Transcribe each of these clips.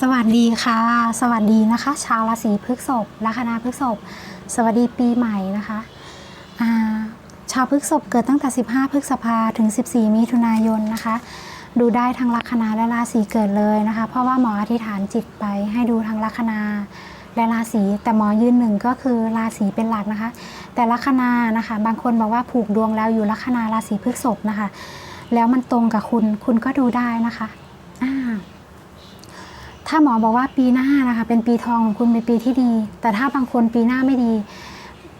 สวัสดีค่ะ สวัสดีนะคะ ชาวราศีพฤษภลัคนาพฤษภสวัสดีปีใหม่นะคะาชาวพฤษภเกิดตั้งแต่ 15 พฤษภาถึง 14 มิถุนายนนะคะ ดูได้ทั้งลัคนาและราศีเกิดเลยนะคะ เพราะว่าหมออธิษฐานจิตไปให้ดูทั้งลัคนาและราศีแต่หมอยืนหนึ่งก็คือราศีเป็นหลักนะคะ แต่ลัคนานะคะ บางคนบอกว่าผูกดวงแล้วอยู่ลัคนาราศีพฤษภนะคะ แล้วมันตรงกับคุณคุณก็ดูได้นะคะ ถ้าหมอบอกว่าปีหน้านะคะเป็นปีทองของคุณเป็นปีที่ดี แต่ถ้าบางคนปีหน้าไม่ดี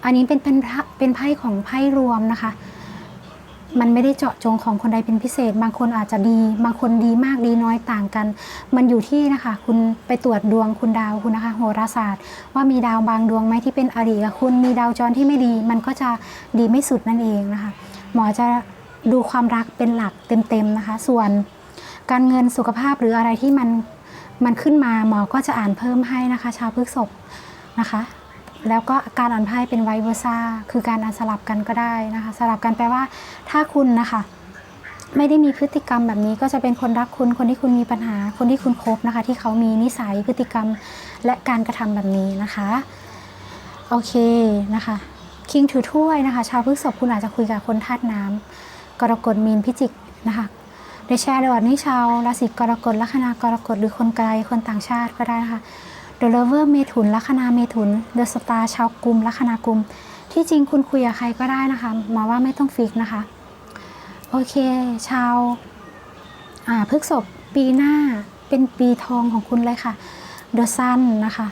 อันนี้เป็นเป็นพระเป็นไพ่ของไพ่รวมนะคะ มันไม่ได้เจาะจงของคนใดเป็นพิเศษ บางคนอาจจะดี บางคนดีมากดีน้อยต่างกัน มันอยู่ที่นะคะ คุณไปตรวจดวงคุณดาวคุณนะคะโหราศาสตร์ ว่ามีดาวบางดวงไหมที่เป็นอริกับคุณมีดาวจรที่ไม่ดี มันก็จะดีไม่สุดนั่นเองนะคะ หมอจะดูความรักเป็นหลักเต็มๆนะคะ ส่วนการเงินสุขภาพหรืออะไรที่มัน มันขึ้นมาหมอก็จะอ่านเพิ่มให้นะคะ ชาวพฤกษภนะคะ แล้วก็การอ่านไพ่เป็นไวเวอร์ซ่าคือการอ่านสลับกันก็ได้นะคะ สลับกันแปลว่าถ้าคุณนะคะ ไม่ได้มีพฤติกรรมแบบนี้ก็จะเป็นคนรักคุณ คนที่คุณมีปัญหา คนที่คุณคบนะคะ ที่เขามีนิสัยพฤติกรรมและการกระทำแบบนี้นะคะโอเคนะคะคิงถือถ้วยนะคะ ชาวพฤกษภคุณอาจจะคุยกับคนธาตุน้ำกรกฎมีนพิจิกนะคะ ในแชร์ในวันนี้ชาวราศีกรกฎลัคนากรกฎหรือคนไกลคนต่างชาติก็ได้นะคะ The Lover เมถุนลัคนาเมถุน The Star ชาวกลุ่มลัคนากุม ที่จริงคุณคุยกับใครก็ได้นะคะมาว่าไม่ต้องฟิกนะคะ โอเค ชาวาพฤกษบปีหน้าเป็นปีทองของคุณเลยค่ะ The Sun นะคะ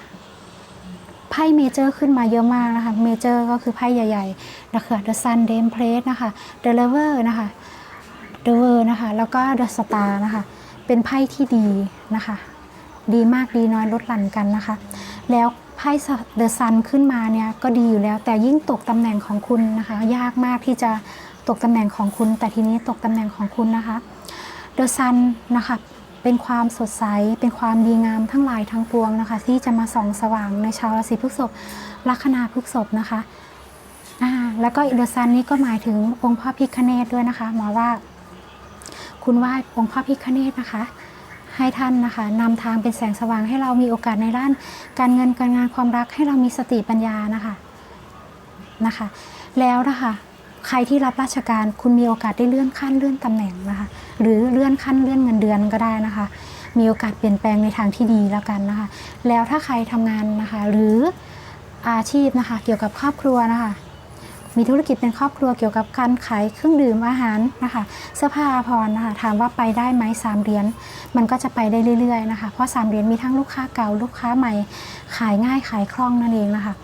ไพ่เมเจอร์ขึ้นมาเยอะมากนะคะ เมเจอร์ก็คือไพ่ใหญ่ๆนะคะ The Sun d a m e Plate นะคะ The Lover นะคะ The w o r l นะคะ แล้วก็ The Star นะคะ เป็นไพ่ที่ดีนะคะ ดีมากดีน้อยลดหลั่นกันนะคะ แล้วไพ่เดอะซันขึ้นมาเนี่ยก็ดีอยู่แล้ว แต่ยิ่งตกตำแหน่งของคุณนะคะ ยากมากที่จะตกตำแหน่งของคุณ แต่ทีนี้ตกตำแหน่งของคุณนะคะเดอะซันนะคะเป็นความสดใส เป็นความดีงามทั้งหลายทั้งปวงนะคะ ที่จะมาส่องสว่างในชาวราศีพฤษภลัคนาพฤษภนะคะอ่าแล้วก็เดอะซันนี้ก็หมายถึงองค์พระพิฆเนศด้วยนะคะหมอว่า คุณไหว้องค์พระพิฆเนศนะคะ ให้ท่านนะคะนำทางเป็นแสงสว่างให้เรามีโอกาสในด้านการเงินการงานความรักให้เรามีสติปัญญานะคะนะคะ แล้วนะคะใครที่รับราชการคุณมีโอกาสได้เลื่อนขั้นเลื่อนตำแหน่งนะคะ หรือเลื่อนขั้นเลื่อนเงินเดือนก็ได้นะคะ มีโอกาสเปลี่ยนแปลงในทางที่ดีแล้วกันนะคะ แล้วถ้าใครทำงานนะคะ หรืออาชีพนะคะ เกี่ยวกับครอบครัวนะคะ มีธุรกิจเป็นครอบครัวเกี่ยวกับการขายเครื่องดื่มอาหารนะคะเสื้อผ้าอาภรณ์นะคะถามว่าไปได้ไหมสามเหรียญมันก็จะไปได้เรื่อยๆนะคะเพราะสามเหรียญมีทั้งลูกค้าเก่าลูกค้าใหม่ ขายง่ายขายคล่องนั่นเองนะคะ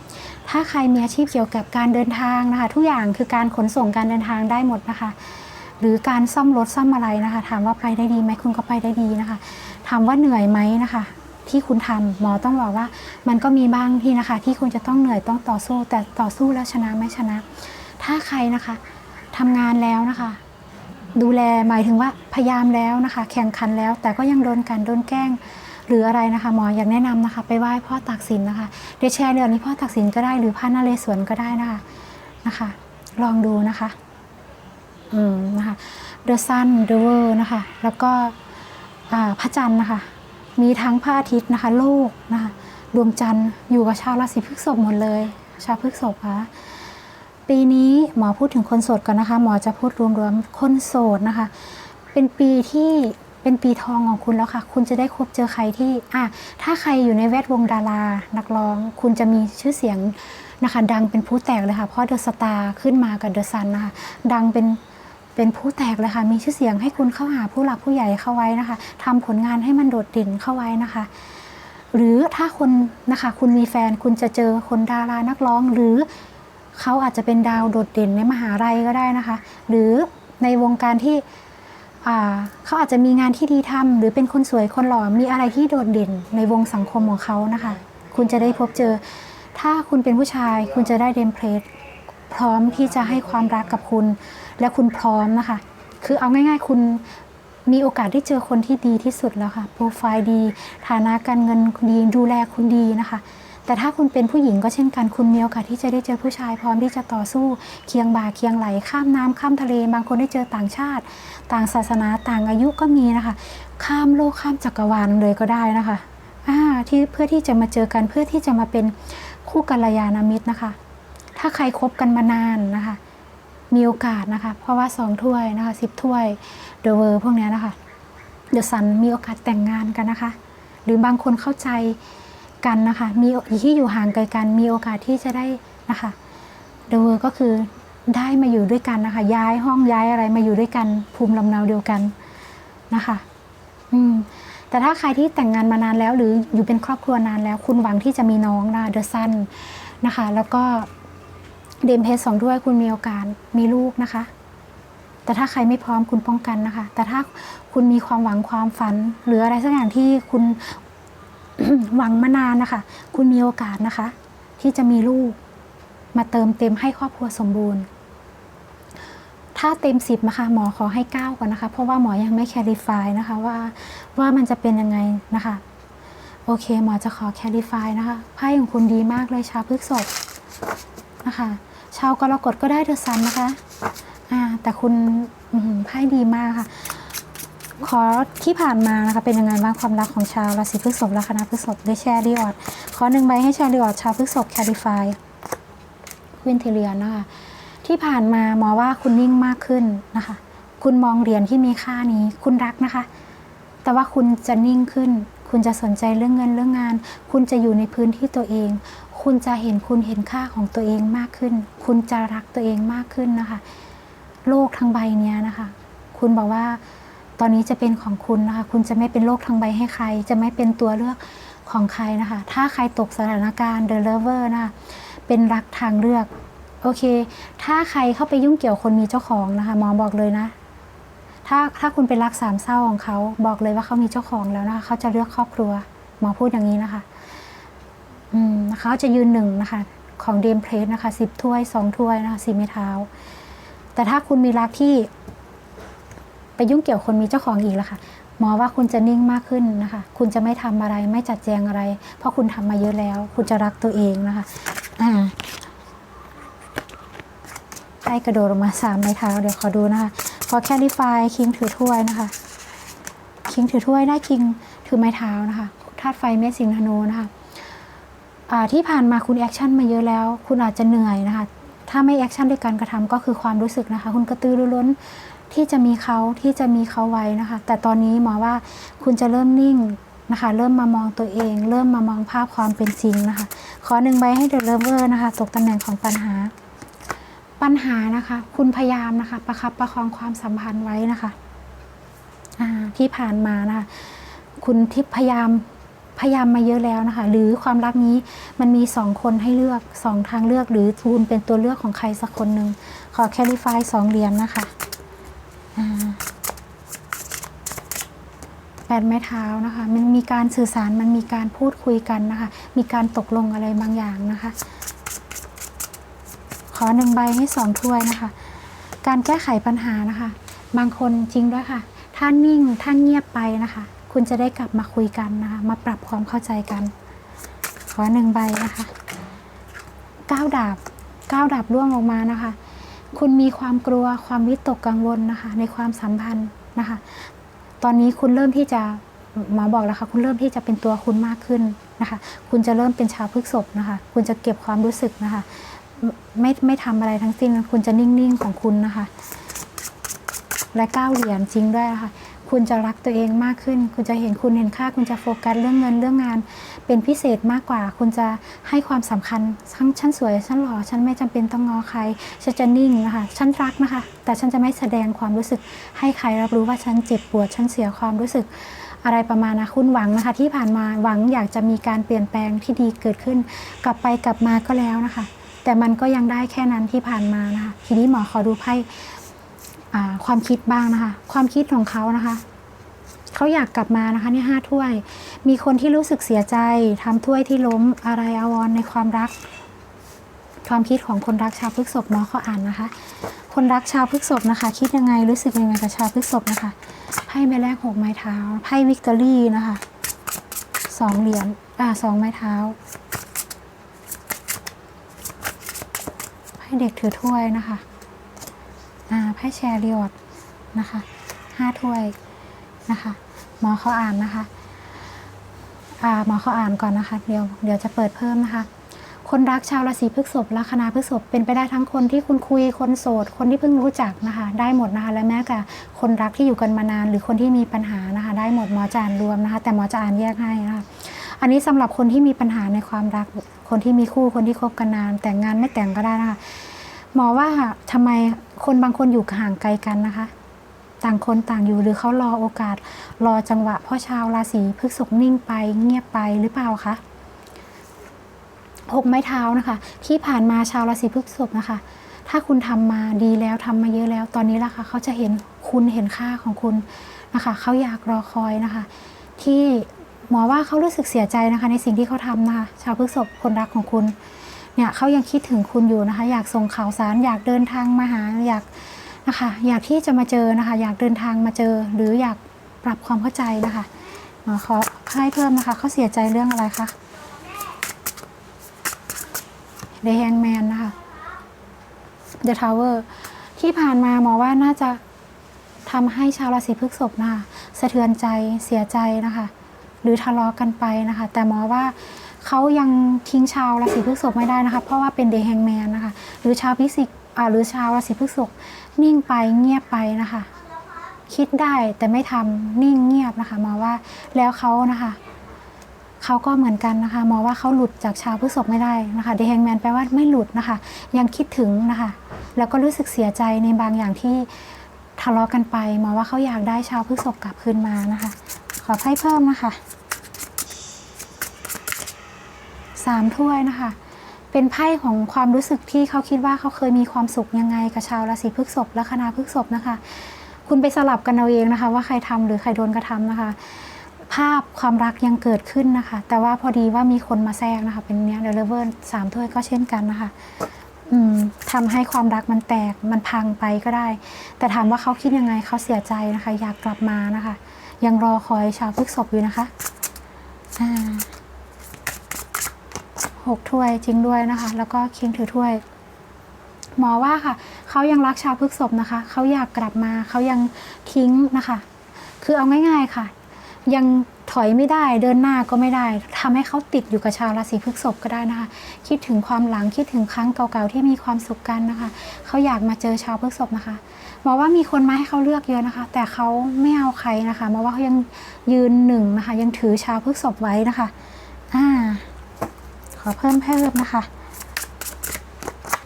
ถ้าใครมีอาชีพเกี่ยวกับการเดินทางนะคะ ทุกอย่างคือการขนส่งการเดินทางได้หมดนะคะ หรือการซ่อมรถซ่อมอะไรนะคะ ถามว่าไปได้ดีไหมคุณก็ไปได้ดีนะคะ ถามว่าเหนื่อยไหมนะคะ ที่คุณทำหมอต้องบอกว่า มันก็มีบ้างที่นะคะ ที่คุณจะต้องเหนื่อยต้องต่อสู้ แต่ต่อสู้แล้วชนะไม่ชนะ ถ้าใครนะคะทำงานแล้วนะคะ ดูแลหมายถึงว่าพยายามแล้วนะคะ แข่งขันแล้ว แต่ก็ยังโดนกันโดนแกล้งหรืออะไรนะคะหมออยากแนะนำนะคะ ไปไหว้พ่อตากสินนะคะเดยวแชร์เรื่องนี้พ่อตากสินก็ได้หรือพระนเรศวรก็ได้นะคะนะคะ ลองดูนะคะอืมนะคะ The Sun The World นะคะ แล้วก็พระจันทร์นะคะ มีทั้งพระอาทิตย์นะคะ โลกนะคะดวงจันทร์อยู่กับชาวราศีพฤษภหมดเลย ชาวพฤษภค่ะปีนี้หมอพูดถึงคนโสดก่อนนะคะ หมอจะพูดรวมๆคนโสดนะคะ เป็นปีที่เป็นปีทองของคุณแล้วค่ะ คุณจะได้พบเจอใครที่อะถ้าใครอยู่ในแวดวงดารา นักร้อง คุณจะมีชื่อเสียงนะคะ ดังเป็นผู้แตกเลยค่ะเพราะเดอะสตาร์ขึ้นมากับเดอะซันนะคะดังเป็น เป็นผู้แตกเลยค่ะ มีชื่อเสียงให้คุณเข้าหาผู้หลักผู้ใหญ่เข้าไว้นะคะทำผลงานให้มันโดดเด่นเข้าไว้นะคะ หรือถ้าคนนะคะคุณมีแฟนคุณจะเจอคนดารานักร้อง หรือเขาอาจจะเป็นดาวโดดเด่นในมหาลัยก็ได้นะคะ หรือในวงการที่เขาอาจจะมีงานที่ดีทำหรือเป็นคนสวยคนหล่อมีอะไรที่โดดเด่นในวงสังคมของเขานะคะ คุณจะได้พบเจอ ถ้าคุณเป็นผู้ชายคุณจะได้เดมเพลตพร้อมที่จะให้ความรักกับคุณ และคุณพร้อมนะคะ คือเอาง่ายๆ คุณมีโอกาสได้เจอคนที่ดีที่สุดแล้วค่ะ โปรไฟล์ดี ฐานะการเงินดี ดูแลคุณดีนะคะ แต่ถ้าคุณเป็นผู้หญิงก็เช่นกัน คุณมีโอกาสที่จะได้เจอผู้ชายพร้อมที่จะต่อสู้ เคียงบ่าเคียงไหล ข้ามน้ำข้ามทะเล บางคนได้เจอต่างชาติ ต่างศาสนา ต่างอายุก็มีนะคะ ข้ามโลกข้ามจักรวาลเลยก็ได้นะคะอ่าที่เพื่อที่จะมาเจอกันเพื่อที่จะมาเป็นคู่กัลยาณมิตรนะคะ ถ้าใครคบกันมานานนะคะ มีโอกาสนะคะ เพราะว่าสองถ้วยนะคะสิบถ้วยเดอะเวอร์พวกนี้นะคะเดอะซันมีโอกาสแต่งงานกันนะคะ หรือบางคนเข้าใจกันนะคะ มีที่อยู่ห่างไกลกัน มีโอกาสที่จะได้นะคะเดอะเวอร์ก็คือได้มาอยู่ด้วยกันนะคะ ย้ายห้องย้ายอะไรมาอยู่ด้วยกัน ภูมิลำเนาเดียวกันนะคะ อืมแต่ถ้าใครที่แต่งงานมานานแล้ว หรืออยู่เป็นครอบครัวนานแล้ว คุณหวังที่จะมีน้องนะเดอะซันนะคะ แล้วก็ ดมเพสสองด้วยคุณมีโอกาสมีลูกนะคะ แต่ถ้าใครไม่พร้อมคุณป้องกันนะคะ แต่ถ้าคุณมีความหวังความฝัน หรืออะไรสักอย่างที่คุณหวังมานานนะคะ คุณมีโอกาสนะคะ ที่จะมีลูก มาเติมเต็มให้ครอบครัวสมบูรณ์ ถ้าเต็มสิบนะคะ หมอขอให้เก้าก่อนนะคะ เพราะว่าหมอยังไม่แคลิฟายนะคะว่าว่ามันจะเป็นยังไงนะคะ โอเค หมอจะขอแคลิฟายนะคะไพ่ของคุณดีมากเลยชาวพฤกษภ นะคะชาวกรกฎก็ได้เดอะซันนะคะอ่าแต่คุณไพ่ดีมากค่ะ ขอที่ผ่านมานะคะเป็นยังไงบ้างความรักของชาวราศีพฤษภและคณะพฤษภได้แชร์ดีออดขอหนึ่งใบให้แชร์ดีออดชาวพฤษภแคลิฟายวินเทเลียนนะคะที่ผ่านมาหมอว่าคุณนิ่งมากขึ้นนะคะ คุณมองเหรียญที่มีค่านี้ คุณรักนะคะ แต่ว่าคุณจะนิ่งขึ้น คุณจะสนใจเรื่องเงินเรื่องงาน คุณจะอยู่ในพื้นที่ตัวเอง คุณจะเห็นคุณเห็นค่าของตัวเองมากขึ้น คุณจะรักตัวเองมากขึ้นนะคะ โลกทั้งใบเนี้ยนะคะ คุณบอกว่าตอนนี้จะเป็นของคุณนะคะ คุณจะไม่เป็นโลกทั้งใบให้ใคร จะไม่เป็นตัวเลือกของใครนะคะ ถ้าใครตกสถานการณ์ The Lover นะคะเป็นรักทางเลือก โอเค ถ้าใครเข้าไปยุ่งเกี่ยวคนมีเจ้าของนะคะหมอบอกเลยนะ ถ้าถ้าคุณเป็นรักสามเศร้าของเขา บอกเลยว่าเขามีเจ้าของแล้วนะคะ เขาจะเลือกครอบครัว หมอพูดอย่างนี้นะคะ เขาจะยืนหนึ่งนะคะของเดมเพลสนะคะสิบถ้วยสองถ้วยนะคะสีไม้เท้า แต่ถ้าคุณมีรักที่ ไปยุ่งเกี่ยวคนมีเจ้าของอีกแล้วค่ะหมอว่าคุณจะนิ่งมากขึ้นนะคะ คุณจะไม่ทำอะไรไม่จัดแจงอะไร เพราะคุณทำมาเยอะแล้ว คุณจะรักตัวเองนะคะอ่าไพ่กระโดดลงมาสามไม้เท้าเดี๋ยวขอดูนะคะขอแคลิฟายคิงถือถ้วยนะคะคิงถือถ้วยได้คิงถือไม้เท้านะคะธาตุไฟเมสิงธนูนะคะ ที่ผ่านมาคุณแอคชั่นมาเยอะแล้ว คุณอาจจะเหนื่อยนะคะ ถ้าไม่แอคชั่นด้วยการกระทำก็คือความรู้สึกนะคะ คุณกระตือรือร้นที่จะมีเขาที่จะมีเขาไว้นะคะ แต่ตอนนี้หมอว่าคุณจะเริ่มนิ่งนะคะ เริ่มมามองตัวเอง เริ่มมามองภาพความเป็นจริงนะคะ ขอหนึ่งใบให้เดอะเลเวอร์นะคะ ตกตำแหน่งของปัญหา ปัญหานะคะ คุณพยายามนะคะ ประคับประคองความสัมพันธ์ไว้นะคะที่ผ่านมานะคะ คุณที่พยายาม พยายามมาเยอะแล้วนะคะ หรือความรักนี้มันมีสองคนให้เลือกสองทางเลือกหรือคุณเป็นตัวเลือกของใครสักคนหนึ่งขอแคลิฟายสองเหรียญนะคะแปดไม้เท้านะคะ มันมีการสื่อสารมันมีการพูดคุยกันนะคะ มีการตกลงอะไรบางอย่างนะคะ ขอหนึ่งใบให้สองถ้วยนะคะ การแก้ไขปัญหานะคะ บางคนจริงด้วยค่ะ ถ้านิ่งถ้าเงียบไปนะคะ คุณจะได้กลับมาคุยกันนะคะ มาปรับความเข้าใจกัน ขอหนึ่งใบนะคะก้าวดาบก้าวดาบร่วงลงมานะคะ คุณมีความกลัวความวิตกกังวลนะคะ ในความสัมพันธ์นะคะ ตอนนี้คุณเริ่มที่จะหมอบอกแล้วค่ะคุณเริ่มที่จะเป็นตัวคุณมากขึ้นนะคะ คุณจะเริ่มเป็นชาวพฤกษภนะคะ คุณจะเก็บความรู้สึกนะคะ ไม่ไม่ทำอะไรทั้งสิ้น คุณจะนิ่งๆของคุณนะคะ และก้าวเหรียญจริงด้วยนะคะ คุณจะรักตัวเองมากขึ้น คุณจะเห็นคุณเห็นค่า คุณจะโฟกัสเรื่องเงินเรื่องงาน เป็นพิเศษมากกว่า คุณจะให้ความสำคัญฉันฉันสวยฉันหล่อฉันไม่จำเป็นต้องงอใครฉันจะนิ่งนะคะฉันรักนะคะ แต่ฉันจะไม่แสดงความรู้สึก ให้ใครรับรู้ว่าฉันเจ็บปวดฉันเสียความรู้สึกอะไรประมาณนะคุณหวังนะคะ ที่ผ่านมาหวังอยากจะมีการเปลี่ยนแปลงที่ดีเกิดขึ้น กลับไปกลับมาก็แล้วนะคะ แต่มันก็ยังได้แค่นั้นที่ผ่านมานะคะทีนี้หมอขอดูไพ่ ความคิดบ้างนะคะ ความคิดของเขานะคะ เขาอยากกลับมานะคะนี่ห้าถ้วย มีคนที่รู้สึกเสียใจทำถ้วยที่ล้มอะไรอาวรในความรัก ความคิดของคนรักชาวพฤกษภหมอเขาอ่านนะคะ คนรักชาวพฤกษภนะคะ คิดยังไงรู้สึกยังไงกับชาวพฤกษภนะคะไพ่ใบแรกหกไม้เท้าไพ่วิกตอรี่นะคะสองเหรียญอ่าสองไม้เท้าไพ่เด็กถือถ้วยนะคะ ไพ่แชร์ริออดนะคะห้าถ้วยนะคะหมอเขาอ่านนะคะหมอเขาอ่านก่อนนะคะ เดี๋ยวเดี๋ยวจะเปิดเพิ่มนะคะ คนรักชาวราศีพฤษภลัคนาพฤษภเป็นไปได้ทั้งคนที่คุณคุยคนโสด คนที่เพิ่งรู้จักนะคะ ได้หมดนะคะ และแม้แต่คนรักที่อยู่กันมานาน หรือคนที่มีปัญหานะคะ ได้หมดหมอจะอ่านรวมนะคะ แต่หมอจะอ่านแยกให้นะคะอันนี้สำหรับคนที่มีปัญหาในความรัก คนที่มีคู่คนที่คบกันนาน แต่งงานไม่แต่งก็ได้นะคะหมอว่าทำไม คนบางคนอยู่ห่างไกลกันนะคะ ต่างคนต่างอยู่หรือเขารอโอกาส รอจังหวะเพราะชาวราศีพฤษภนิ่งไปเงียบไปหรือเปล่าคะหกไม้เท้านะคะ ที่ผ่านมาชาวราศีพฤษภนะคะ ถ้าคุณทำมาดีแล้วทำมาเยอะแล้ว ตอนนี้ล่ะค่ะเขาจะเห็นคุณเห็นค่าของคุณนะคะเขาอยากรอคอยนะคะ ที่หมอว่าเขารู้สึกเสียใจนะคะ ในสิ่งที่เขาทำนะคะ ชาวพฤษภคนรักของคุณ เนี่ยเขายังคิดถึงคุณอยู่นะคะ อยากส่งข่าวสารอยากเดินทางมาหาอยากนะคะอยากที่จะมาเจอนะคะ อยากเดินทางมาเจอ หรืออยากปรับความเข้าใจนะคะหมอขอให้เพิ่มนะคะเขาเสียใจเรื่องอะไรคะ The Hangman นะคะ The Tower ที่ผ่านมาหมอว่าน่าจะทำให้ชาวราศีพฤษภนะคะสะเทือนใจเสียใจนะคะ หรือทะเลาะกันไปนะคะ แต่หมอว่า เขายังทิ้งชาวราศีพฤษภไม่ได้นะคะ เพราะว่าเป็นเด e h แฮงแมนนะคะ หรือชาวพิสิกอ่าหรือชาวราศีพฤษภนิ่งไปเงียบไปนะคะ คิดได้แต่ไม่ทำนิ่งเงียบนะคะหมอว่าแล้วเขานะคะเขาก็เหมือนกันนะคะหมอว่าเขาหลุดจากชาวพฤษภไม่ได้นะคะเด e h แฮงแมนแปลว่าไม่หลุดนะคะ ยังคิดถึงนะคะ แล้วก็รู้สึกเสียใจในบางอย่างที่ทะเลาะกันไปหมอว่าเขาอยากได้ชาวพฤษภกลับคืนมานะคะ ขอไพ่เพิ่มนะคะ สามถ้วยนะคะ เป็นไพ่ของความรู้สึกที่เขาคิดว่าเขาเคยมีความสุขยังไงกับชาวราศีพฤษภและคณาพฤษภนะคะ คุณไปสลับกันเอาเองนะคะ ว่าใครทำหรือใครโดนกระทำนะคะ ภาพความรักยังเกิดขึ้นนะคะ แต่ว่าพอดีว่ามีคนมาแทรกนะคะ เป็นเนี้ยเดลเวอร์สามถ้วยก็เช่นกันนะคะอืมทำให้ความรักมันแตกมันพังไปก็ได้ แต่ถามว่าเขาคิดยังไงเขาเสียใจนะคะ อยากกลับมานะคะ ยังรอคอยชาวพฤษภอยู่นะคะอ่า หกถ้วยจริงด้วยนะคะ แล้วก็เคิงถือถ้วย หมอว่าค่ะ เขายังรักชาวพฤกษภนะคะ เขาอยากกลับมา เขายังทิ้งนะคะ คือเอาง่าย ๆค่ะ ยังถอยไม่ได้เดินหน้าก็ไม่ได้ทำให้เขาติดอยู่กับชาวราศีพฤษภก็ได้นะคะ คิดถึงความหลังคิดถึงครั้งเก่าๆที่มีความสุขกันนะคะเขาอยากมาเจอชาวพฤษภนะคะบอกว่ามีคนมาให้เขาเลือกเยอะนะคะ แต่เขาไม่เอาใครนะคะบอว่าเขายังยืนหนึ่งนะคะ ยังถือชาวพฤษภไว้นะคะ อ่า อเพิ่มเพิ่มนะคะ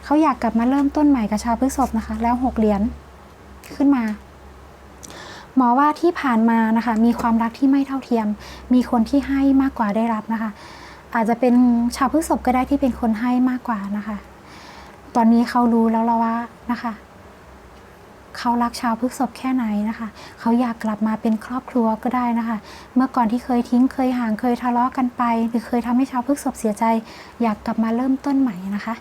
เขาอยากกลับมาเริ่มต้นใหม่กับชาวพฤษภนะคะ แล้วหกเหรียญขึ้นมา หมอว่าที่ผ่านมานะคะ มีความรักที่ไม่เท่าเทียม มีคนที่ให้มากกว่าได้รับนะคะ อาจจะเป็นชาวพฤษภก็ได้ที่เป็นคนให้มากกว่านะคะ ตอนนี้เขารู้แล้วละว่านะคะ เขารักชาวพฤษภแค่ไหนนะคะ เขาอยากกลับมาเป็นครอบครัวก็ได้นะคะ เมื่อก่อนที่เคยทิ้งเคยห่างเคยทะเลาะกันไป หรือเคยทำให้ชาวพฤษภเสียใจ อยากกลับมาเริ่มต้นใหม่นะคะ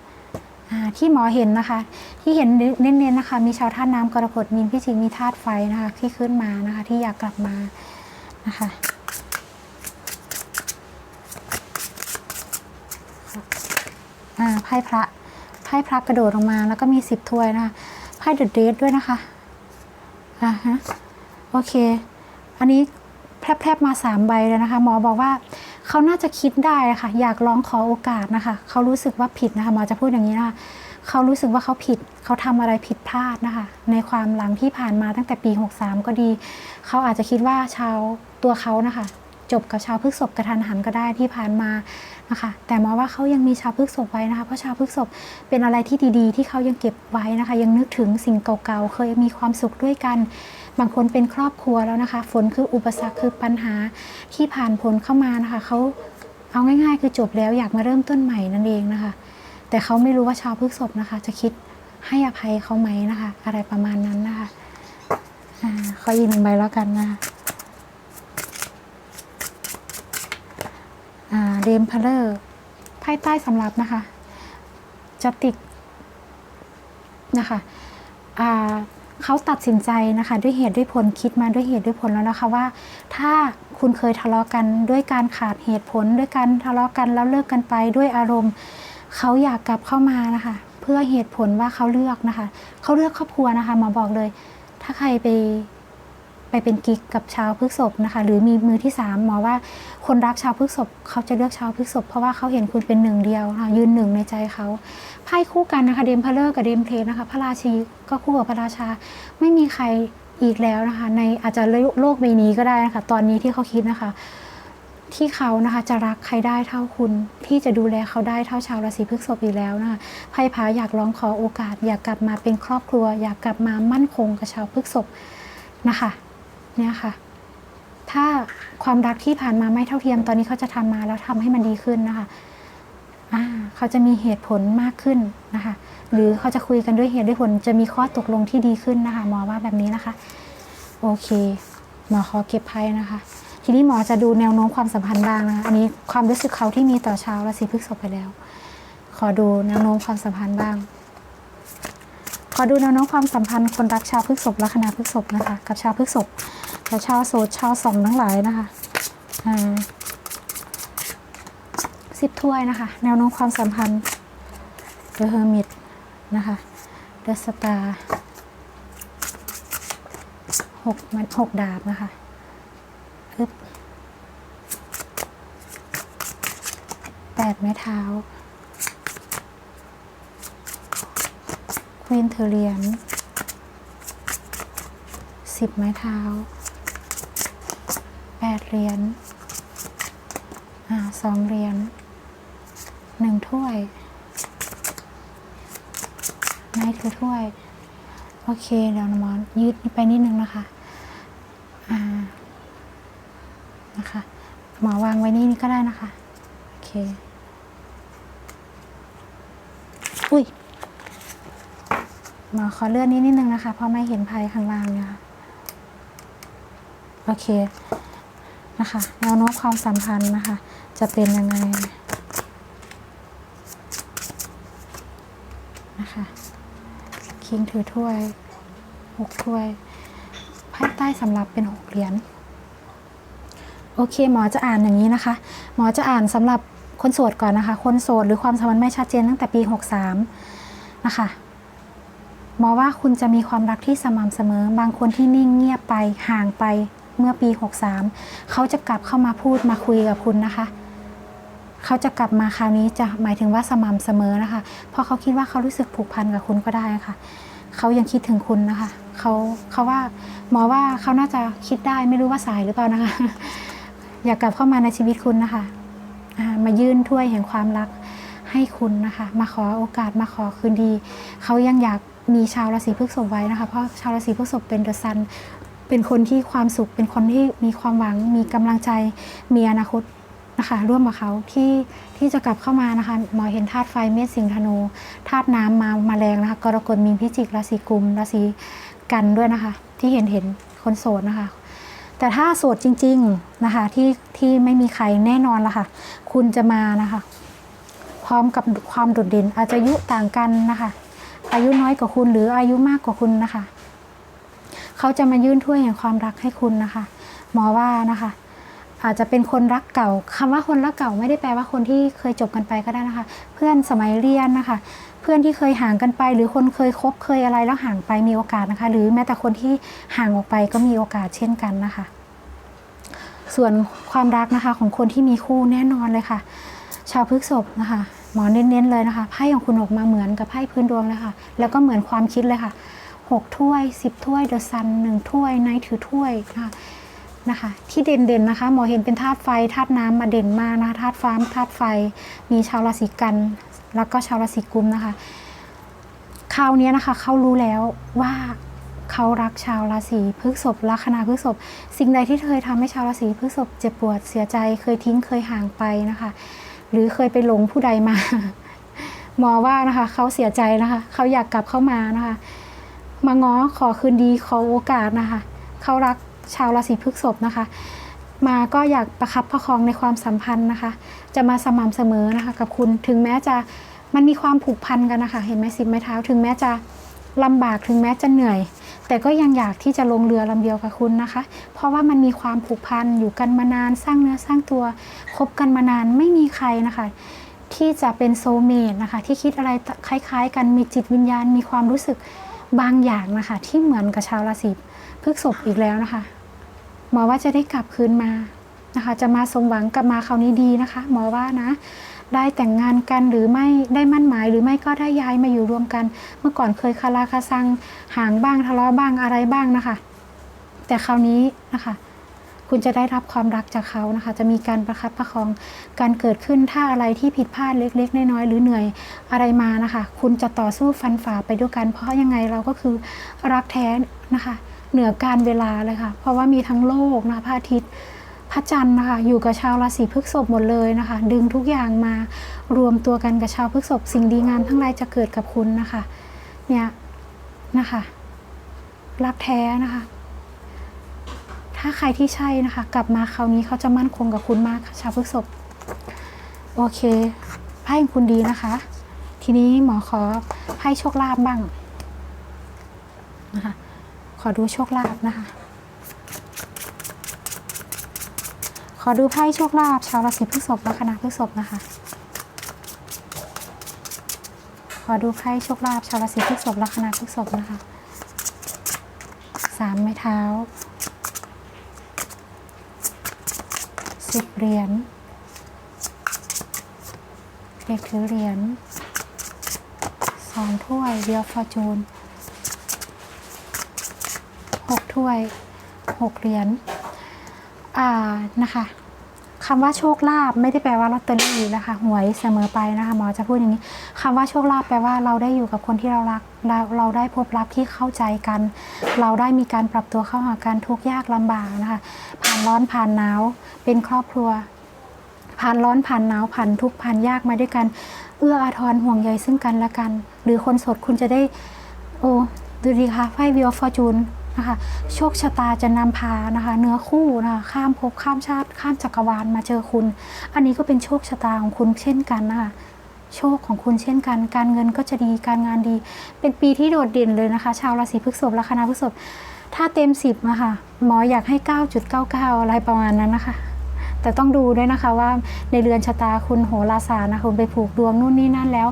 ที่หมอเห็นนะคะ ที่เห็นเน้นๆนะคะ มีชาวธาตุน้ำกรกฎมีนพิจิกมีธาตุไฟนะคะ ที่ขึ้นมานะคะ ที่อยากกลับมานะคะไพ่พระไพ่พระกระโดดออกมาแล้วก็มีสิบถ้วยนะคะ ไพ่เดอะเดทด้วยนะคะอ่าฮะโอเค อันนี้แพรบๆมาสามใบเลยนะคะ หมอบอกว่าเขาน่าจะคิดได้ค่ะ อยากร้องขอโอกาสนะคะเขารู้สึกว่าผิดนะคะหมอจะพูดอย่างนี้นะคะเขารู้สึกว่าเขาผิดเขาทำอะไรผิดพลาดนะคะ ในความหลังที่ผ่านมาตั้งแต่ปี 63 ก็ดี เขาอาจจะคิดว่าชาวตัวเขานะคะ จบกับชาวพฤกษภกระทันหันก็ได้ที่ผ่านมา นะคะแต่หมอว่าเขายังมีชาวพฤษภไว้นะคะเพราะชาวพฤษภเป็นอะไรที่ดีๆ ที่เขายังเก็บไว้นะคะ ยังนึกถึงสิ่งเก่าๆ เคยมีความสุขด้วยกัน บางคนเป็นครอบครัวแล้วนะคะ ฝนคืออุปสรรคคือปัญหาที่ผ่านผลเข้ามานะคะเขาเอาง่าย ๆ คือจบแล้วอยากมาเริ่มต้นใหม่นั่นเองนะคะ แต่เขาไม่รู้ว่าชาวพฤษภนะคะ จะคิดให้อภัยเขาไหมนะคะ อะไรประมาณนั้นนะคะอขออีกหนึ่งใบแล้วกันนะคะ อ่า เดมพลเลอร์ไพ่ใต้สำรับนะคะจติกนะคะเขาตัดสินใจนะคะ ด้วยเหตุด้วยผลคิดมาด้วยเหตุด้วยผลแล้วนะคะว่า ถ้าคุณเคยทะเลาะกันด้วยการขาดเหตุผล ด้วยการทะเลาะกันแล้วเลิกกันไปด้วยอารมณ์เขาอยากกลับเข้ามานะคะ เพื่อเหตุผลว่าเขาเลือกนะคะเขาเลือกครอบครัวนะคะหมอบอกเลย ถ้าใครไป ไปเป็นกิ๊กกับชาวพฤกษภนะคะ หรือมีมือที่สามหมอว่าคนรักชาวพฤกษภเขาจะเลือกชาวพฤกษภเพราะว่าเขาเห็นคุณเป็นหนึ่งเดียวนะคะยืนหนึ่งในใจเขาไพ่คู่กันนะคะเดมเพลเลอร์กับเดมเพลนะคะ พระราชีก็คู่กับพระราชา ไม่มีใครอีกแล้วนะคะ ในอาจจะโลกใบนี้ก็ได้นะคะ ตอนนี้ที่เขาคิดนะคะ ที่เขานะคะจะรักใครได้เท่าคุณที่จะดูแลเขาได้เท่าชาวราศีพฤษภอีกแล้วนะคะไพ่พาอยากร้องขอโอกาส อยากกลับมาเป็นครอบครัว อยากกลับมามั่นคงกับชาวพฤษภนะคะ เนี่ยค่ะ ถ้าความรักที่ผ่านมาไม่เท่าเทียมตอนนี้เขาจะทำมาแล้วทำให้มันดีขึ้นนะคะเขาจะมีเหตุผลมากขึ้นนะคะ หรือเขาจะคุยกันด้วยเหตุด้วยผล จะมีข้อตกลงที่ดีขึ้นนะคะหมอว่าแบบนี้นะคะ โอเคหมอขอเก็บไพ่นะคะ ทีนี้หมอจะดูแนวโน้มความสัมพันธ์บ้างนะคะอันนี้ความรู้สึกเขาที่มีต่อชาวราศีพฤษภไปแล้ว ขอดูแนวโน้มความสัมพันธ์บ้าง ขอดูแนวโน้มความสัมพันธ์คนรักชาวพฤษภลัคนาพฤษภนะคะ กับชาวพฤษภ และชาวโสดชาวสองทั้งหลายนะคะอ่าสิบถ้วยนะคะ แนวโน้มความสัมพันธ์ The Hermit นะคะ The Star หกมันหกดาบนะคะอึบแปดไม้เท้าควีนเทเรียนสิบไม้เท้า แปดเหรียญสองเหรียญหนึ่งถ้วยไม้คือถ้วย โอเคเดี๋ยวหมอนยืดไปนิดนึงนะคะอ่านะคะหมอวางไว้นี่นี่ก็ได้นะคะ โอเค อุ้ยหมอขอเลื่อนนี้นิดนึงนะคะเพราะไม่เห็นภัยข้างล่างนี่ยค่ะโอเค นะคะแนวโน้มความสัมพันธ์นะคะ จะเป็นยังไงนะคะคิงถือถ้วยหกถ้วยไพ่ใต้สำหรับเป็นหกเหรียญโอเค หมอจะอ่านอย่างนี้นะคะ หมอจะอ่านสำหรับคนโสดก่อนนะคะ คนโสดหรือความสัมพันธ์ไม่ชัดเจนตั้งแต่ปี 63 นะคะหมอว่าคุณจะมีความรักที่สม่ำเสมอ บางคนที่นิ่งเงียบไปห่างไป เมื่อปี 63 เขาจะกลับเข้ามาพูดมาคุยกับคุณนะคะ เขาจะกลับมาคราวนี้จะหมายถึงว่าสม่ำเสมอนะคะ เพราะเขาคิดว่าเขารู้สึกผูกพันกับคุณก็ได้ค่ะ เขายังคิดถึงคุณนะคะ เขาเขาว่าหมอว่าเขาน่าจะคิดได้ไม่รู้ว่าสายหรือเปล่านะคะ อยากกลับเข้ามาในชีวิตคุณนะคะมายื่นถ้วยแห่งความรักให้คุณนะคะ มาขอโอกาสมาขอคืนดี เขายังอยากมีชาวราศีพฤษภไว้นะคะ เพราะชาวราศีพฤษภเป็นเดอะซัน เป็นคนที่ความสุข เป็นคนที่มีความหวัง มีกำลังใจ มีอนาคตนะคะ ร่วมกับเขาที่ที่จะกลับเข้ามานะคะหมอเห็นธาตุไฟเมษสิงธนูธาตุน้ำมามาแรงนะคะกรกฎมีนพิจิกราศีกุมราศีกันด้วยนะคะ ที่เห็นเห็นคนโสดนะคะ แต่ถ้าโสดจริง ๆนะคะที่ที่ไม่มีใครแน่นอนละค่ะ คุณจะมานะคะ พร้อมกับความโดดเด่นอาจจะอายุต่างกันนะคะ อายุน้อยกว่าคุณหรืออายุมากกว่าคุณนะคะ เขาจะมายื่นถ้วยแห่งความรักให้คุณนะคะ หมอว่านะคะ อาจจะเป็นคนรักเก่าคำว่าคนรักเก่าไม่ได้แปลว่าคนที่เคยจบกันไปก็ได้นะคะ เพื่อนสมัยเรียนนะคะ เพื่อนที่เคยห่างกันไป หรือคนเคยคบเคยอะไรแล้วห่างไปมีโอกาสนะคะ หรือแม้แต่คนที่ห่างออกไปก็มีโอกาสเช่นกันนะคะ ส่วนความรักนะคะของคนที่มีคู่แน่นอนเลยค่ะ ชาวพฤกษภนะคะหมอเน้นๆเลยนะคะไพ่ของคุณออกมาเหมือนกับไพ่พื้นดวงเลยค่ะ แล้วก็เหมือนความคิดเลยค่ะ หกถ้วยสิบถ้วยเดอะซันหนึ่งถ้วยไนท์ถือถ้วยนะคะนะคะที่เด่นๆนะคะหมอเห็นเป็นธาตุไฟธาตุน้ำมาเด่นมากนะคะธาตุฟ้าธาตุไฟ มีชาวราศีกัน แล้วก็ชาวราศีกุมนะคะคราวนี้นะคะเขารู้แล้วว่าเขารักชาวราศีพฤษภลัคนาพฤษภสิ่งใดที่เคยทำให้ชาวราศีพฤษภเจ็บปวดเสียใจเคยทิ้งเคยห่างไปนะคะ หรือเคยไปหลงผู้ใดมา หมอว่านะคะเขาเสียใจนะคะเขาอยากกลับเข้ามานะคะ มาง้อขอคืนดีขอโอกาสนะคะ เขารักชาวราศีพฤษภนะคะ มาก็อยากประคับประคองในความสัมพันธ์นะคะ จะมาสม่ำเสมอนะคะกับคุณถึงแม้จะมันมีความผูกพันกันนะคะ เห็นไหมสิบไม้เท้า ถึงแม้จะลำบากถึงแม้จะเหนื่อย แต่ก็ยังอยากที่จะลงเรือลำเดียวกับคุณนะคะ เพราะว่ามันมีความผูกพันอยู่กันมานานสร้างเนื้อสร้างตัวคบกันมานานไม่มีใครนะคะ ที่จะเป็นโซเมตนะคะ ที่คิดอะไรคล้าย ๆ กันมีจิตวิญญาณมีความรู้สึก บางอย่างนะคะ ที่เหมือนกับชาวราศีพฤษภอีกแล้วนะคะ หมอว่าจะได้กลับคืนมานะคะ จะมาสมหวังกลับมาคราวนี้ดีนะคะ หมอว่านะ ได้แต่งงานกันหรือไม่ได้มั่นหมาย หรือไม่ก็ได้ย้ายมาอยู่รวมกัน เมื่อก่อนเคยคาราคาซังห่างบ้างทะเลาะบ้างอะไรบ้างนะคะ แต่คราวนี้นะคะ คุณจะได้รับความรักจากเขานะคะ จะมีการประคับประคองการเกิดขึ้นถ้าอะไรที่ผิดพลาดเล็ก ๆ น้อยๆหรือเหนื่อยอะไรมานะคะ คุณจะต่อสู้ฟันฝ่าไปด้วยกัน เพราะยังไงเราก็คือรักแท้นะคะ เหนือการเวลาเลยค่ะ เพราะว่ามีทั้งโลกนะคะพระอาทิตย์พระจันทร์นะคะอยู่กับชาวราศีพฤษภหมดเลยนะคะ ดึงทุกอย่างมารวมตัวกันกับชาวพฤษภสิ่งดีงามทั้งหลายจะเกิดกับคุณนะคะ เนี่ยนะคะ รักแท้นะคะ ถ้าใครที่ใช่นะคะ กลับมาคราวนี้เขาจะมั่นคงกับคุณมากค่ะชาวพฤกษภโอเคไพ่ของคุณดีนะคะ ทีนี้หมอขอให้โชคลาภบ้างนะคะ ขอดูโชคลาภนะคะ ขอดูไพ่โชคลาภชาวราศีพฤษภและคณะพฤษภนะคะ ขอดูไพ่โชคลาภชาวราศีพฤษภและคณะพฤษภนะคะ สามไม้เท้าสิบ เหรียญเด็กถือเหรียญสองถ้วยเดียวฟอร์จูนหกถ้วยหกเหรียญอ่านะคะคำว่าโชคลาภไม่ได้แปลว่าลอตเตอรี่นะคะหวยเสมอไปนะคะหมอจะพูดอย่างนี้คำว่าโชคลาภแปลว่าเราได้อยู่กับคนที่เรารักเราเราได้พบรักที่เข้าใจกัน เราได้มีการปรับตัวเข้าหากันทุกข์ยากลำบากนะคะผ่านร้อนผ่านหนาว เป็นครอบครัว ผ่านร้อนผ่านหนาวผ่านทุกข์ผ่านยากมาด้วยกัน เอื้ออาทรห่วงใยซึ่งกันและกัน หรือคนโสดคุณจะได้ โอ้ดูดีค่ะไฟวิวฟอร์จูนนะคะโชคชะตาจะนำพานะคะ เนื้อคู่นะคะข้ามภพข้ามชาติ ข้ามจักรวาลมาเจอคุณ อันนี้ก็เป็นโชคชะตาของคุณเช่นกันนะคะโชคของคุณเช่นกัน การเงินก็จะดีการงานดี เป็นปีที่โดดเด่นเลยนะคะ ชาวราศีพฤษภและคณะพฤษภถ้าเต็มสิบนะคะหมออยากให้ 9.99 อะไรประมาณนั้นนะคะ แต่ต้องดูด้วยนะคะว่าในเรือนชะตาคุณโหราศาสตร์นะคุณไปผูกดวงนู่นนี่นั่นแล้ว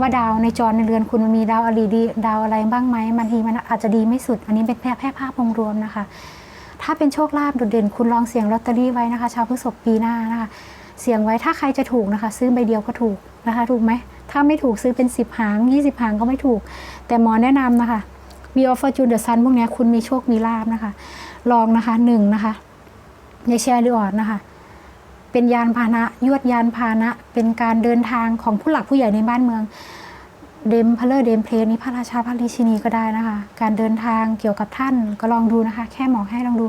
ว่าดาวในจรในเรือนคุณมันมีดาวอะไรดีดาวอะไรบ้างไหมบางทีมันอาจจะดีไม่สุด อันนี้เป็นแค่แค่ภาพรวมๆนะคะ ถ้าเป็นโชคลาภโดดเด่นคุณลองเสี่ยงลอตเตอรี่ไว้นะคะ ชาวพฤษภปีหน้านะคะ เสี่ยงไว้ถ้าใครจะถูกนะคะ ซื้อใบเดียวก็ถูกนะคะ ถูกไหมถ้าไม่ถูกซื้อเป็น 10 หาง 20 หางก็ไม่ถูก แต่หมอแนะนำนะคะ b ีออฟฟอร์จูนเดอะซันพวกนี้คุณมีโชคมีลาบนะคะ ลองนะคะหนึ่งนะคะในแชร์หรือออดนะคะ เป็นยานพาหนะยวดยานพาหนะ เป็นการเดินทางของผู้หลักผู้ใหญ่ในบ้านเมือง เดมพลเลอร์เดมเพลนี้พระราชาพระราชินีก็ได้นะคะ การเดินทางเกี่ยวกับท่านก็ลองดูนะคะ แค่หมอให้ลองดู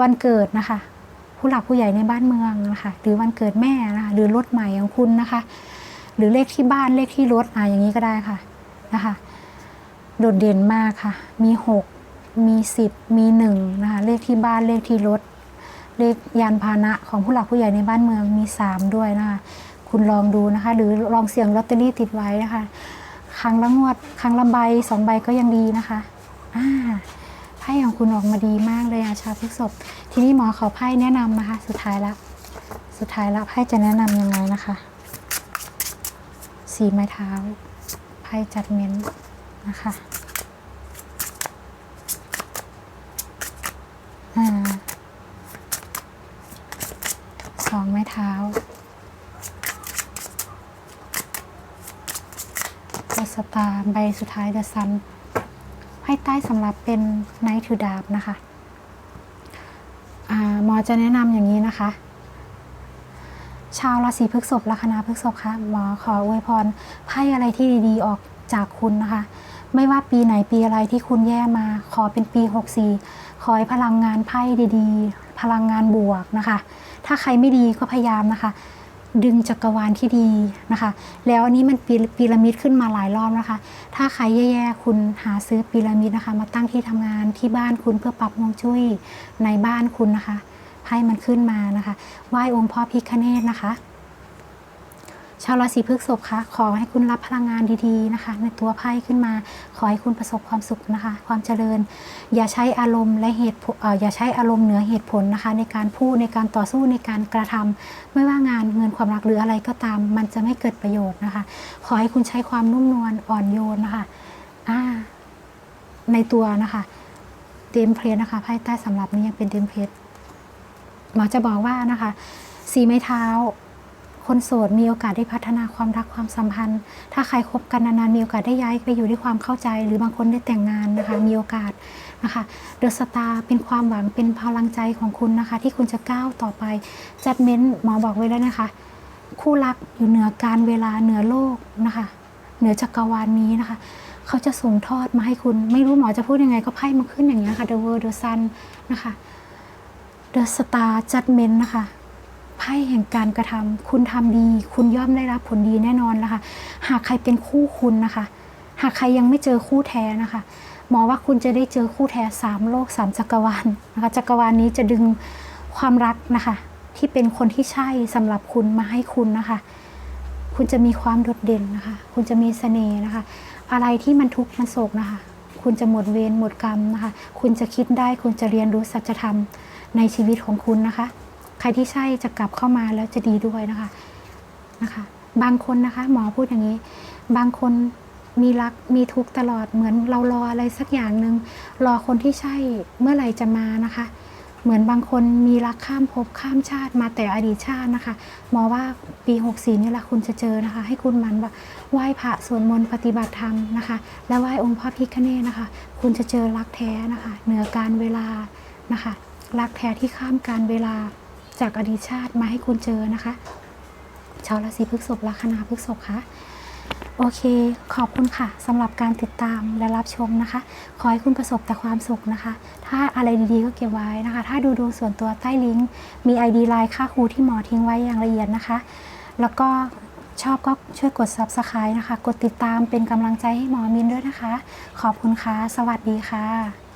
วันเกิดนะคะ ผู้หลักผู้ใหญ่ในบ้านเมืองนะคะหรือวันเกิดแม่นะคะหรือรถใหม่ของคุณนะคะ หรือเลขที่บ้านเลขที่รถอะอย่างนี้ก็ได้ค่ะนะคะ โดดเด่นมากค่ะ มีหกมีสิบมีหนึ่งนะคะเลขที่บ้านเลขที่รถ เลขยานพาหนะของผู้หลักผู้ใหญ่ในบ้านเมืองมีสามด้วยนะคะคุณลองดูนะคะ หรือลองเสี่ยงลอตเตอรี่ติดไว้นะคะ ครั้งละงวด ครั้งละใบสองใบก็ยังดีนะคะอ่าไพ่ของคุณออกมาดีมากเลยอาชาพฤกษภทีนี้หมอขอไพ่แนะนำนะคะ สุดท้ายละสุดท้ายละไพ่จะแนะนำยังไงนะคะสีไม้เท้าไพ่จัดเม้นนะคะอ่า สองไม้เท้าเดอะสตาร์ใบสุดท้ายเดอะซันไพ่ใต้สำหรับเป็นไนท์ถือดาบนะคะอ่าหมอจะแนะนำอย่างนี้นะคะ ชาวราศีพฤษภลัคนาพฤษภคะหมอขออวยพรไพ่อะไรที่ดีๆออกจากคุณนะคะ ไม่ว่าปีไหนปีอะไรที่คุณแย่มา ขอเป็นปี 64 ขอให้พลังงานไพ่ดีๆ พลังงานบวกนะคะ ถ้าใครไม่ดีก็พยายามนะคะ ดึงจักรวาลที่ดีนะคะ แล้วอันนี้มันปีระมิดขึ้นมาหลายรอบนะคะ ถ้าใครแย่ๆคุณหาซื้อปีระมิดนะคะ มาตั้งที่ทำงานที่บ้านคุณเพื่อปรับฮวงจุ้ยในบ้านคุณนะคะให้มันขึ้นมานะคะไหว้องค์พ่อพิคเนตนะคะ ชาวราศีพฤษภคะขอให้คุณรับพลังงานดีๆนะคะ ในตัวไพ่ขึ้นมา ขอให้คุณประสบความสุขนะคะ ความเจริญ อย่าใช้อารมณ์และเหตุผลอย่าใช้อารมณ์เหนือเหตุผลนะคะ ในการพูดในการต่อสู้ในการกระทำไม่ว่างานเงินความรักหรืออะไรก็ตาม มันจะไม่เกิดประโยชน์นะคะ ขอให้คุณใช้ความนุ่มนวลอ่อนโยนนะคะอ่าในตัวนะคะเต็มเพลสนะคะไพ่ใต้สำหรับนี้ยังเป็นเต็มเพลสหมอจะบอกว่านะคะสีไม้เท้า คนโสดมีโอกาสได้พัฒนาความรักความสัมพันธ์ ถ้าใครคบกันนานๆมีโอกาสได้ย้ายไปอยู่ด้วยความเข้าใจ หรือบางคนได้แต่งงานนะคะ มีโอกาสนะคะเดอะสตาร์เป็นความหวังเป็นพลังใจของคุณนะคะ ที่คุณจะก้าวต่อไปจัดเม้นหมอบอกไว้แล้วนะคะ คู่รักอยู่เหนือการเวลาเหนือโลกนะคะ เหนือจักรวาลนี้นะคะเขาจะส่งทอดมาให้คุณ ไม่รู้หมอจะพูดยังไงก็ไพ่มาขึ้นอย่างนี้ค่ะ The World The Sun นะคะ The Star Judgment นะคะ ไพ่แห่งการกระทำคุณทำดี คุณย่อมได้รับผลดีแน่นอนนะคะ หากใครเป็นคู่คุณนะคะ หากใครยังไม่เจอคู่แท้นะคะหมอว่าคุณจะได้เจอคู่แท้สามโลกสามจักรวาลนะคะจักรวาลนี้จะดึงความรักนะคะ ที่เป็นคนที่ใช่สำหรับคุณมาให้คุณนะคะ คุณจะมีความโดดเด่นนะคะ คุณจะมีเสน่ห์นะคะ อะไรที่มันทุกข์มันโศกนะคะ คุณจะหมดเวรหมดกรรมนะคะ คุณจะคิดได้คุณจะเรียนรู้สัจธรรมในชีวิตของคุณนะคะ ใครที่ใช่จะกลับเข้ามาแล้วจะดีด้วยนะคะนะคะ บางคนนะคะ หมอพูดอย่างนี้ บางคนมีรักมีทุกข์ตลอดเหมือนเรารออะไรสักอย่างหนึ่งรอคนที่ใช่เมื่อไหร่จะมานะคะ เหมือนบางคนมีรักข้ามภพข้ามชาติมาแต่อดีตชาตินะคะหมอว่าปี 64นี่แหละคุณจะเจอนะคะ ให้คุณมันแบบไหว้พระสวดมนต์ปฏิบัติธรรมนะคะ และไหว้องค์พระพิฆเนศนะคะ คุณจะเจอรักแท้นะคะ เหนือการเวลานะคะ รักแท้ที่ข้ามการเวลา จากอดีตชาติมาให้คุณเจอนะคะ ชาวราศีพฤษภลัคนาพฤษภค่ะโอเค ขอบคุณค่ะสำหรับการติดตามและรับชมนะคะ ขอให้คุณประสบแต่ความสุขนะคะ ถ้าอะไรดีๆก็เก็บไว้นะคะ ถ้าดูดวงส่วนตัวใต้ลิงก์มี ID ไลน์ค่าครูที่หมอทิ้งไว้อย่างละเอียดนะคะ แล้วก็ชอบก็ช่วยกด Subscribe นะคะ กดติดตามเป็นกำลังใจให้หมอมินด้วยนะคะ ขอบคุณค่ะ สวัสดีค่ะ